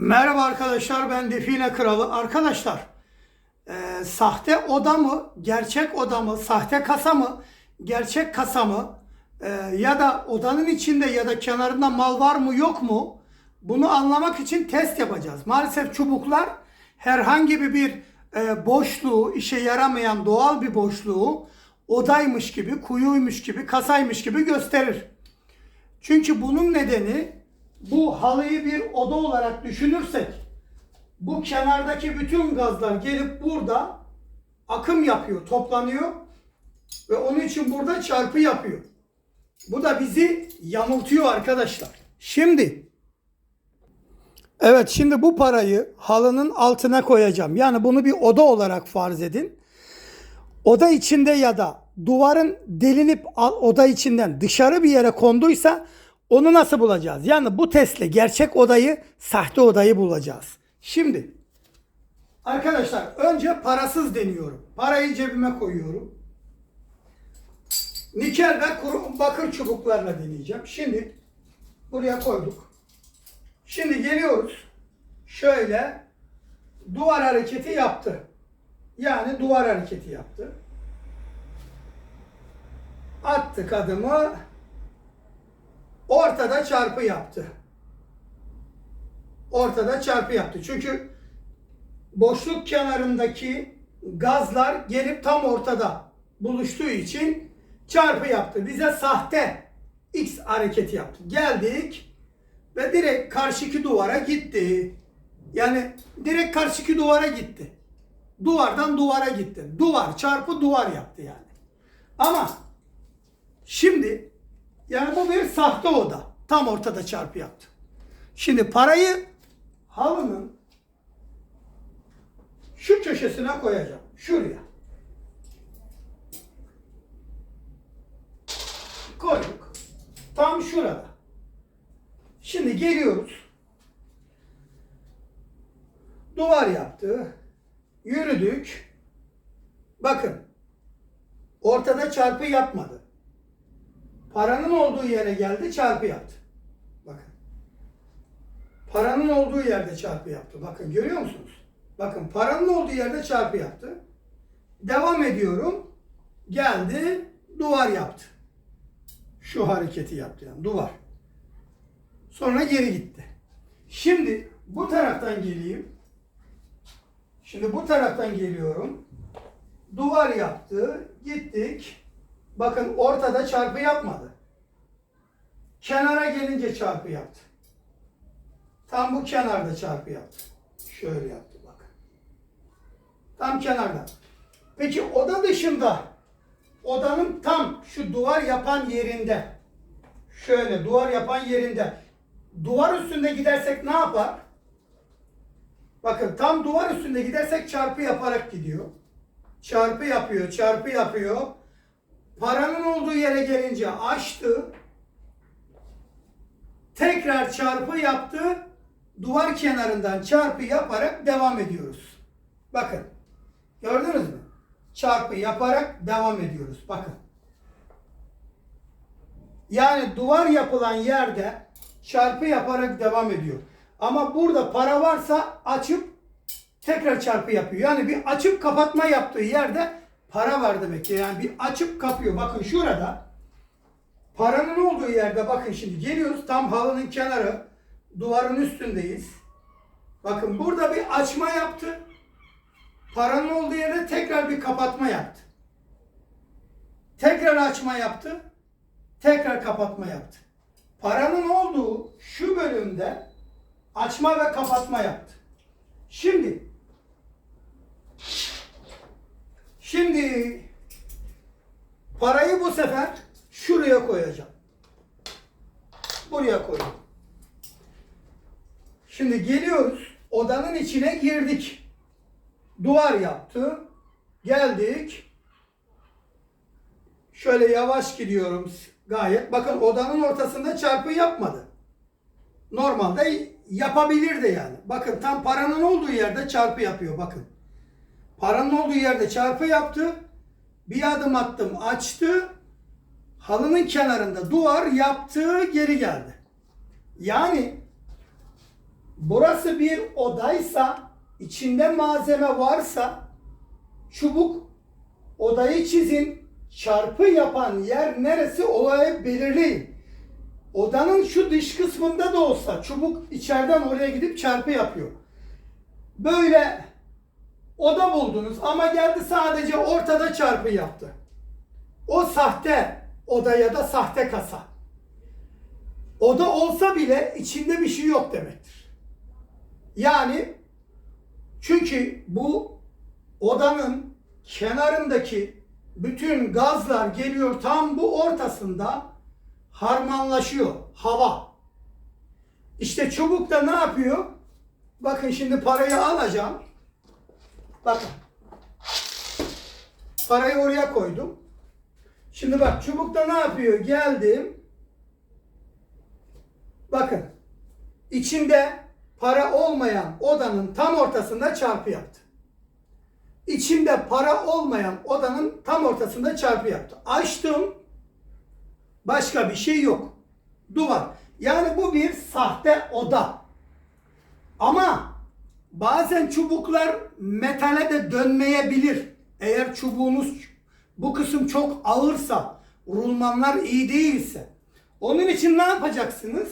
Merhaba arkadaşlar ben Define Kralı. Arkadaşlar e, sahte oda mı, gerçek oda mı, sahte kasa mı, gerçek kasa mı e, ya da odanın içinde ya da kenarında mal var mı yok mu bunu anlamak için test yapacağız. Maalesef çubuklar herhangi bir, e, boşluğu, işe yaramayan doğal bir boşluğu odaymış gibi, kuyuymuş gibi, kasaymış gibi gösterir. Çünkü bunun nedeni bu halıyı bir oda olarak düşünürsek bu kenardaki bütün gazlar gelip burada akım yapıyor, toplanıyor ve onun için burada çarpı yapıyor. Bu da bizi yamultuyor arkadaşlar. Şimdi Evet şimdi bu parayı halının altına koyacağım. Yani bunu bir oda olarak farz edin. Oda içinde ya da duvarın delinip oda içinden dışarı bir yere konduysa onu nasıl bulacağız? Yani bu testle gerçek odayı, sahte odayı bulacağız. Şimdi arkadaşlar önce parasız deniyorum. Parayı cebime koyuyorum. Nikel ve kuru bakır çubuklarla deneyeceğim. Şimdi buraya koyduk. Şimdi geliyoruz. Şöyle duvar hareketi yaptı. Yani duvar hareketi yaptı. Attık adımı. Ortada çarpı yaptı. Ortada çarpı yaptı. Çünkü boşluk kenarındaki gazlar gelip tam ortada buluştuğu için çarpı yaptı. Bize sahte X hareketi yaptı. Geldik ve direkt karşıki duvara gitti. Yani direkt karşıki duvara gitti. Duvardan duvara gitti. Duvar çarpı duvar yaptı yani. Ama şimdi yani bu bir sahte oda. Tam ortada çarpı yaptı. Şimdi parayı halının şu köşesine koyacağım. Şuraya. Koyduk. Tam şurada. Şimdi geliyoruz. Duvar yaptı. Yürüdük. Bakın. Ortada çarpı yapmadı. Paranın olduğu yere geldi çarpı yaptı. Bakın. Paranın olduğu yerde çarpı yaptı. Bakın görüyor musunuz? Bakın paranın olduğu yerde çarpı yaptı. Devam ediyorum. Geldi duvar yaptı. Şu hareketi yaptı yani duvar. Sonra geri gitti. Şimdi bu taraftan geleyim. Şimdi bu taraftan geliyorum. Duvar yaptı. Gittik. Bakın ortada çarpı yapmadı. Kenara gelince çarpı yaptı. Tam bu kenarda çarpı yaptı. Şöyle yaptı bakın. Tam kenarda. Peki oda dışında odanın tam şu duvar yapan yerinde şöyle duvar yapan yerinde duvar üstünde gidersek ne yapar? Bakın tam duvar üstünde gidersek çarpı yaparak gidiyor. Çarpı yapıyor, çarpı yapıyor. Paranın olduğu yere gelince açtı. Tekrar çarpı yaptı. Duvar kenarından çarpı yaparak devam ediyoruz. Bakın. Gördünüz mü? Çarpı yaparak devam ediyoruz. Bakın. Yani duvar yapılan yerde çarpı yaparak devam ediyor. Ama burada para varsa açıp tekrar çarpı yapıyor. Yani bir açıp kapatma yaptığı yerde para var demek ki. Yani bir açıp kapıyor. Bakın şurada paranın olduğu yerde bakın şimdi geliyoruz tam halının kenarı duvarın üstündeyiz. Bakın burada bir açma yaptı. Paranın olduğu yerde tekrar bir kapatma yaptı. Tekrar açma yaptı. Tekrar kapatma yaptı. Paranın olduğu şu bölümde açma ve kapatma yaptı. Şimdi Şimdi parayı bu sefer şuraya koyacağım. Buraya koydum. Şimdi geliyoruz. Odanın içine girdik. Duvar yaptı. Geldik. Şöyle yavaş gidiyorum gayet. Bakın odanın ortasında çarpı yapmadı. Normalde yapabilirdi yani. Bakın tam paranın olduğu yerde çarpı yapıyor bakın. Paranın olduğu yerde çarpı yaptı. Bir adım attım açtı. Halının kenarında duvar yaptı geri geldi. Yani burası bir odaysa, içinde malzeme varsa çubuk odayı çizin. Çarpı yapan yer neresi olayı belirleyin. Odanın şu dış kısmında da olsa çubuk içeriden oraya gidip çarpı yapıyor. Böyle oda buldunuz ama geldi sadece ortada çarpı yaptı. O sahte oda ya da sahte kasa. Oda olsa bile içinde bir şey yok demektir. Yani çünkü bu odanın kenarındaki bütün gazlar geliyor tam bu ortasında harmanlaşıyor hava. İşte çubuk da ne yapıyor? Bakın şimdi parayı alacağım. Bakın. Parayı oraya koydum. Şimdi bak çubukta ne yapıyor? Geldim. Bakın. İçinde para olmayan odanın tam ortasında çarpı yaptı. İçinde para olmayan odanın tam ortasında çarpı yaptı. Açtım. Başka bir şey yok. Duvar. Yani bu bir sahte oda. Ama bazen çubuklar metale de dönmeyebilir. Eğer çubuğunuz bu kısım çok ağırsa, rulmanlar iyi değilse. Onun için ne yapacaksınız?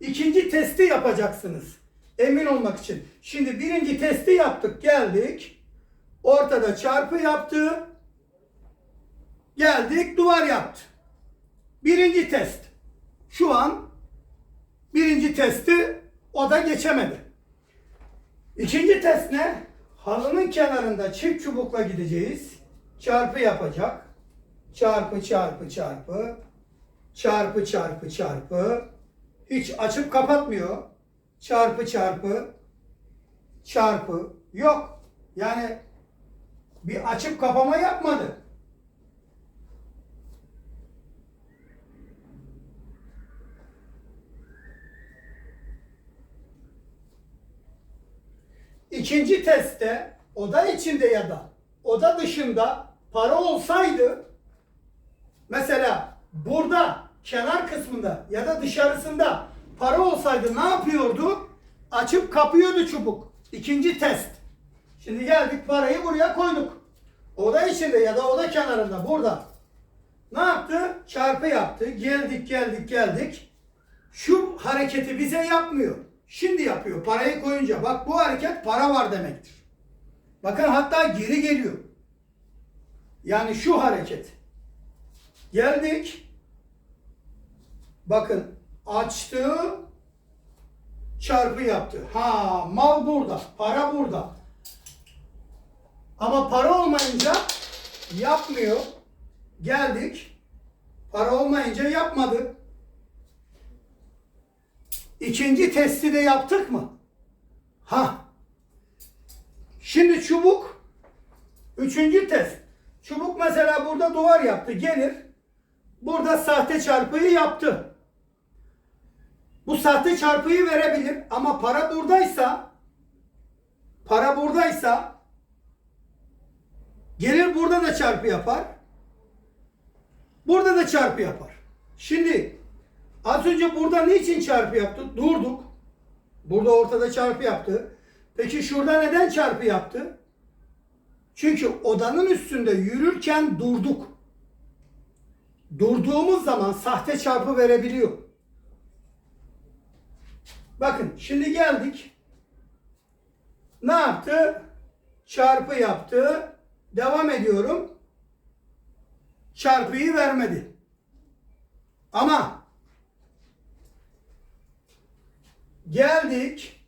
İkinci testi yapacaksınız. Emin olmak için. Şimdi birinci testi yaptık, geldik. Ortada çarpı yaptı. Geldik, duvar yaptı. Birinci test. Şu an birinci testi o da geçemedi. İkinci test ne? Halının kenarında çift çubukla gideceğiz. Çarpı yapacak. Çarpı çarpı çarpı. Çarpı çarpı çarpı. Hiç açıp kapatmıyor. Çarpı çarpı. Çarpı. Yok. Yani bir açıp kapama yapmadı. İkinci testte oda içinde ya da oda dışında para olsaydı mesela burada kenar kısmında ya da dışarısında para olsaydı ne yapıyordu? Açıp kapıyordu çubuk. İkinci test. Şimdi geldik parayı buraya koyduk. Oda içinde ya da oda kenarında burada. Ne yaptı? Çarpı yaptı. Geldik geldik geldik. Şu hareketi bize yapmıyor. Şimdi yapıyor. Parayı koyunca. Bak bu hareket para var demektir. Bakın hatta geri geliyor. Yani şu hareket. Geldik. Bakın açtı. Çarpı yaptı. Ha mal burada. Para burada. Ama para olmayınca yapmıyor. Geldik. Para olmayınca yapmadı. İkinci testi de yaptık mı? Ha. Şimdi çubuk üçüncü test. Çubuk mesela burada duvar yaptı. Gelir. Burada sahte çarpıyı yaptı. Bu sahte çarpıyı verebilir ama para buradaysa para buradaysa gelir burada da çarpı yapar. Burada da çarpı yapar. Şimdi Az önce burada niçin çarpı yaptı? Durduk. Burada ortada çarpı yaptı. Peki şurada neden çarpı yaptı? Çünkü odanın üstünde yürürken durduk. Durduğumuz zaman sahte çarpı verebiliyor. Bakın şimdi geldik. Ne yaptı? Çarpı yaptı. Devam ediyorum. Çarpıyı vermedi. Ama geldik,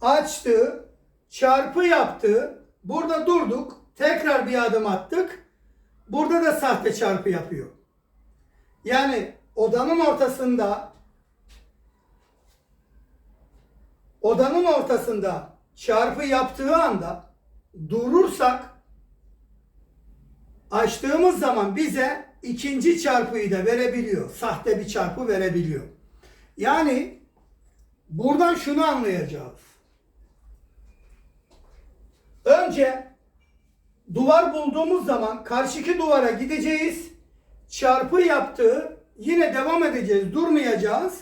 açtı, çarpı yaptı, burada durduk, tekrar bir adım attık, burada da sahte çarpı yapıyor. Yani odanın ortasında odanın ortasında çarpı yaptığı anda durursak açtığımız zaman bize ikinci çarpıyı da verebiliyor. Sahte bir çarpı verebiliyor. Yani Buradan şunu anlayacağız. Önce duvar bulduğumuz zaman karşıki duvara gideceğiz. Çarpı yaptığı yine devam edeceğiz. Durmayacağız.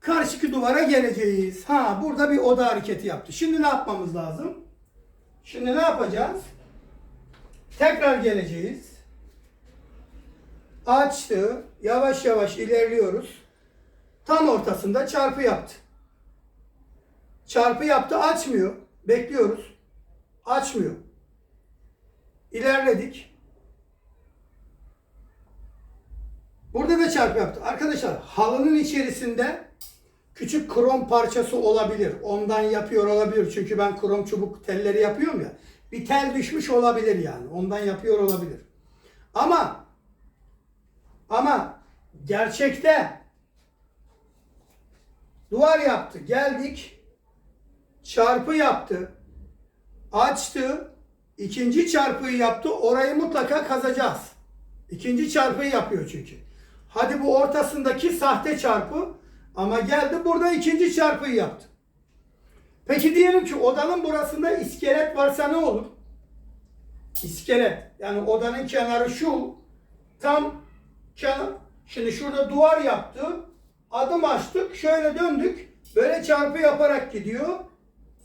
karşıki duvara geleceğiz. Ha burada bir oda hareketi yaptı. Şimdi ne yapmamız lazım? Şimdi ne yapacağız? Tekrar geleceğiz. Açtı. Yavaş yavaş ilerliyoruz. Tam ortasında çarpı yaptı. Çarpı yaptı açmıyor. Bekliyoruz. Açmıyor. İlerledik. Burada da çarpı yaptı. Arkadaşlar halının içerisinde küçük krom parçası olabilir. Ondan yapıyor olabilir. Çünkü ben krom çubuk telleri yapıyorum ya. Bir tel düşmüş olabilir yani. Ondan yapıyor olabilir. Ama ama gerçekte duvar yaptı. Geldik. Çarpı yaptı. Açtı. ikinci çarpıyı yaptı. Orayı mutlaka kazacağız. İkinci çarpıyı yapıyor çünkü. Hadi bu ortasındaki sahte çarpı ama geldi burada ikinci çarpıyı yaptı. Peki diyelim ki odanın burasında iskelet varsa ne olur? İskelet. Yani odanın kenarı şu. Tam kenar. Şimdi şurada duvar yaptı. Adım açtık. Şöyle döndük. Böyle çarpı yaparak gidiyor.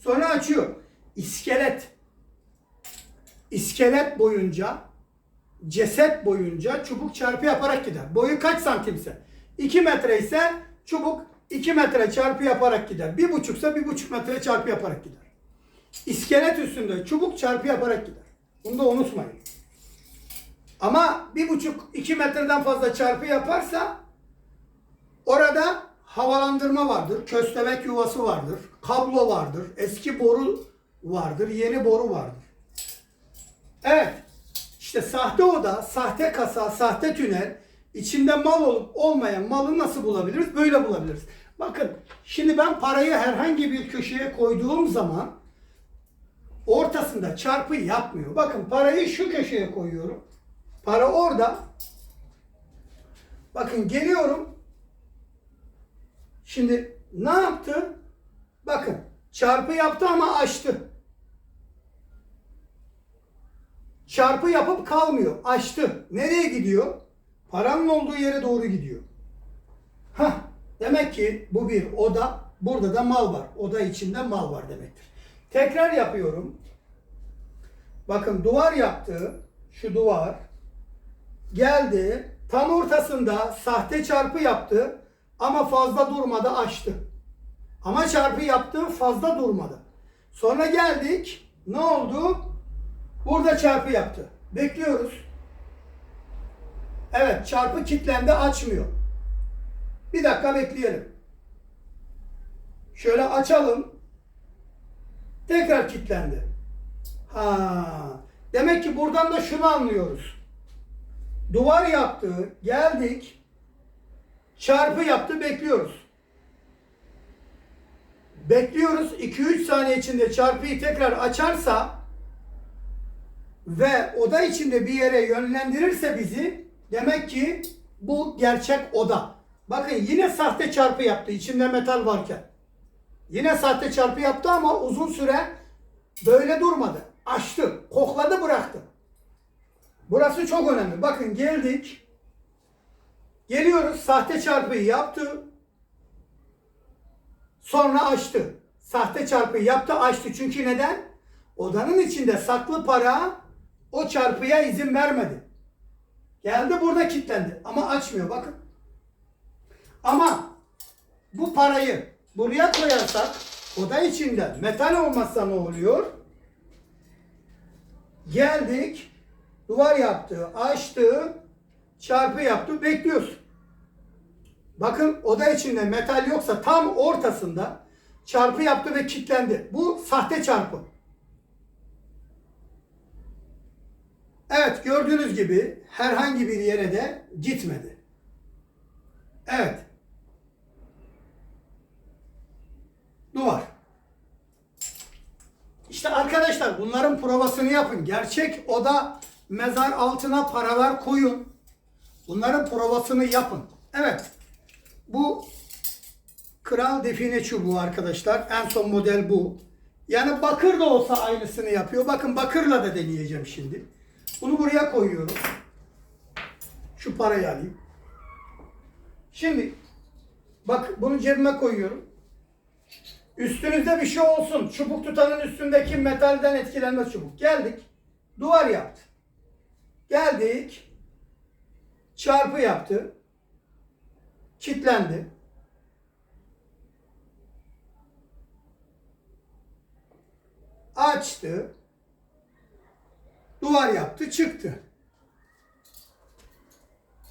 Sonra açıyor. İskelet. İskelet boyunca ceset boyunca çubuk çarpı yaparak gider. Boyu kaç santimse? 2 metre ise çubuk 2 metre çarpı yaparak gider. 1,5 ise 1,5 metre çarpı yaparak gider. İskelet üstünde çubuk çarpı yaparak gider. Bunu da unutmayın. Ama 1,5-2 metreden fazla çarpı yaparsa orada havalandırma vardır, köstebek yuvası vardır, kablo vardır, eski boru vardır, yeni boru vardır. Evet. İşte sahte oda, sahte kasa, sahte tünel, içinde mal olup olmayan malı nasıl bulabiliriz? Böyle bulabiliriz. Bakın şimdi ben parayı herhangi bir köşeye koyduğum zaman ortasında çarpı yapmıyor. Bakın parayı şu köşeye koyuyorum. Para orada. Bakın geliyorum. Şimdi ne yaptı? Bakın çarpı yaptı ama açtı. Çarpı yapıp kalmıyor. Açtı. Nereye gidiyor? Paranın olduğu yere doğru gidiyor. Hah. Demek ki bu bir oda. Burada da mal var. Oda içinde mal var demektir. Tekrar yapıyorum. Bakın duvar yaptı. Şu duvar. Geldi. Tam ortasında sahte çarpı yaptı. Ama fazla durmadı açtı. Ama çarpı yaptı fazla durmadı. Sonra geldik. Ne oldu? Burada çarpı yaptı. Bekliyoruz. Evet çarpı kilitlendi açmıyor. Bir dakika bekleyelim. Şöyle açalım. Tekrar kilitlendi. Ha. Demek ki buradan da şunu anlıyoruz. Duvar yaptı. Geldik. Çarpı yaptı bekliyoruz. Bekliyoruz. 2-3 saniye içinde çarpıyı tekrar açarsa ve oda içinde bir yere yönlendirirse bizi demek ki bu gerçek oda. Bakın yine sahte çarpı yaptı içinde metal varken. Yine sahte çarpı yaptı ama uzun süre böyle durmadı. Açtı, kokladı bıraktı. Burası çok önemli. Bakın geldik. Geliyoruz sahte çarpıyı yaptı. Sonra açtı. Sahte çarpıyı yaptı açtı. Çünkü neden? Odanın içinde saklı para o çarpıya izin vermedi. Geldi burada kilitlendi. Ama açmıyor bakın. Ama bu parayı buraya koyarsak oda içinde metal olmazsa ne oluyor? Geldik. Duvar yaptı. Açtı. Çarpı yaptı. Bekliyoruz. Bakın oda içinde metal yoksa tam ortasında çarpı yaptı ve kilitlendi. Bu sahte çarpı. Evet gördüğünüz gibi herhangi bir yere de gitmedi. Evet. Duvar. İşte arkadaşlar bunların provasını yapın. Gerçek oda mezar altına paralar koyun. Bunların provasını yapın. Evet. Bu kral define çubuğu arkadaşlar. En son model bu. Yani bakır da olsa aynısını yapıyor. Bakın bakırla da deneyeceğim şimdi. Bunu buraya koyuyorum. Şu parayı alayım. Şimdi Bak bunu cebime koyuyorum. Üstünüzde bir şey olsun. Çubuk tutanın üstündeki metalden etkilenmez çubuk. Geldik. Duvar yaptı. Geldik. Çarpı yaptı. Kitlendi. Açtı. Duvar yaptı, çıktı.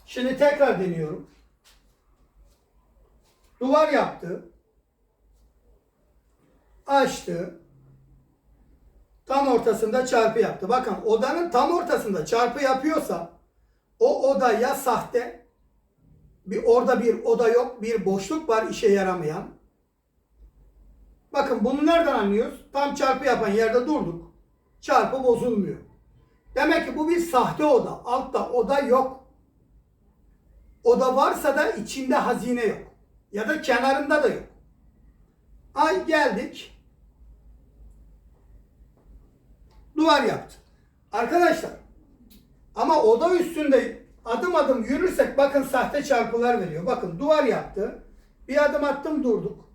Şimdi tekrar deniyorum. Duvar yaptı. Açtı. Tam ortasında çarpı yaptı. Bakın odanın tam ortasında çarpı yapıyorsa o oda ya sahte bir orada bir oda yok, bir boşluk var işe yaramayan. Bakın bunu nereden anlıyoruz? Tam çarpı yapan yerde durduk. Çarpı bozulmuyor. Demek ki bu bir sahte oda. Altta oda yok. Oda varsa da içinde hazine yok. Ya da kenarında da yok. Ay geldik. Duvar yaptı. Arkadaşlar ama oda üstünde adım adım yürürsek bakın sahte çarpılar veriyor. Bakın duvar yaptı. Bir adım attım durduk.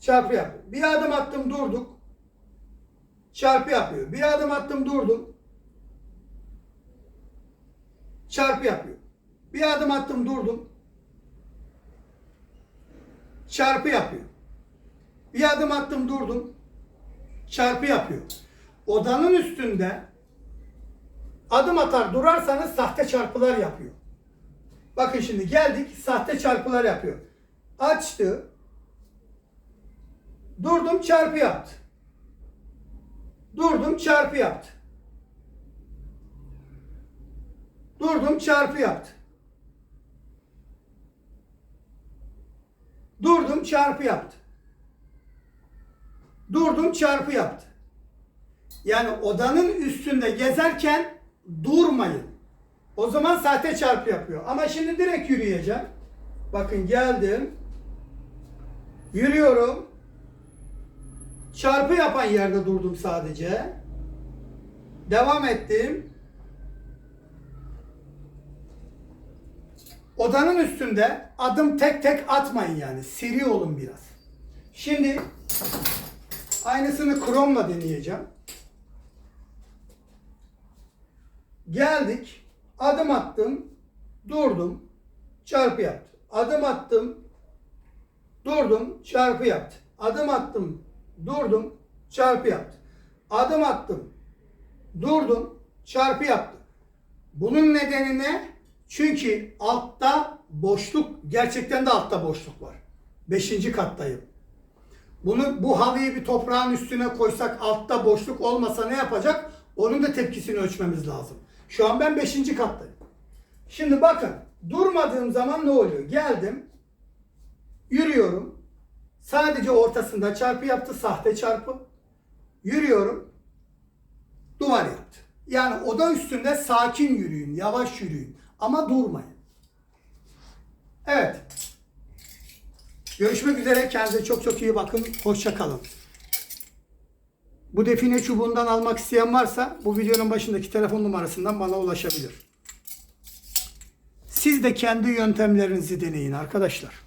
Çarpı yaptı. Bir adım attım durduk. Çarpı yapıyor. Bir adım attım durdum. Çarpı yapıyor. Bir adım attım durdum. Çarpı yapıyor. Bir adım attım durdum. Çarpı yapıyor. Odanın üstünde adım atar durarsanız sahte çarpılar yapıyor. Bakın şimdi geldik sahte çarpılar yapıyor. Açtı. Durdum çarpı yaptı. Durdum çarpı yaptı. Durdum çarpı yaptı. Durdum çarpı yaptı. Durdum çarpı yaptı. Yani odanın üstünde gezerken durmayın. O zaman sahte çarpı yapıyor. Ama şimdi direkt yürüyeceğim. Bakın geldim. Yürüyorum. Çarpı yapan yerde durdum sadece. Devam ettim. Odanın üstünde adım tek tek atmayın yani. Seri olun biraz. Şimdi aynısını Chrome'la deneyeceğim. Geldik. Adım attım. Durdum. Çarpı yaptı. Adım attım. Durdum. Çarpı yaptı. Adım attım. Durdum. Çarpı yaptı. Adım attım. Durdum. Çarpı yaptı. Bunun nedeni ne? Çünkü altta boşluk, gerçekten de altta boşluk var. Beşinci kattayım. Bunu bu halıyı bir toprağın üstüne koysak altta boşluk olmasa ne yapacak? Onun da tepkisini ölçmemiz lazım. Şu an ben 5. kattayım. Şimdi bakın durmadığım zaman ne oluyor? Geldim. Yürüyorum. Sadece ortasında çarpı yaptı. Sahte çarpı. Yürüyorum. Duvar yaptı. Yani oda üstünde sakin yürüyün. Yavaş yürüyün. Ama durmayın. Evet. Görüşmek üzere. Kendinize çok çok iyi bakın. Hoşça kalın. Bu define çubuğundan almak isteyen varsa bu videonun başındaki telefon numarasından bana ulaşabilir. Siz de kendi yöntemlerinizi deneyin arkadaşlar.